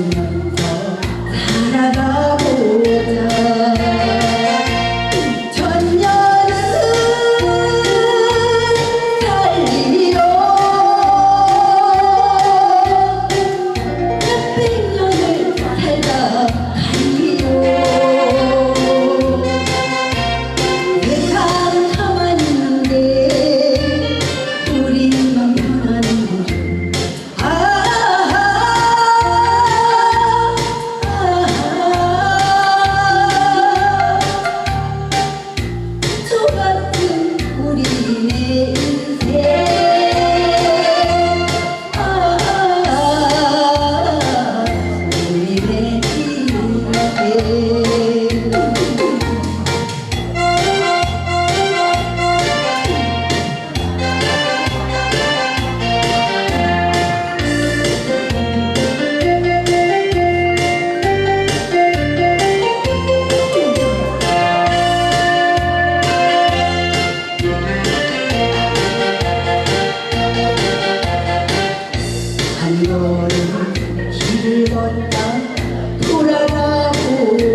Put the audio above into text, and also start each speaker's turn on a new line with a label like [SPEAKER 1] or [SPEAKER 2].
[SPEAKER 1] 웃으면서 살아가보자 그 즐거나 돌아가고